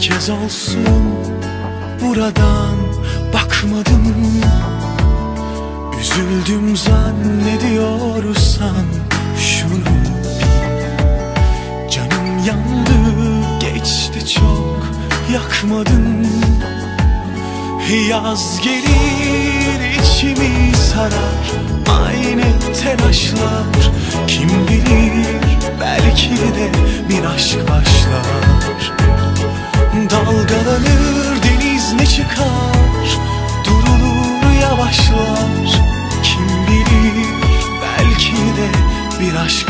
Bir kez olsun buradan bakmadım. Üzüldüm zannediyorsan şunu Canım yandı geçti çok yakmadın. Yaz gelir içimi sarar. Aynı telaşlar Kim bilir belki de bir aşk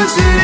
Cause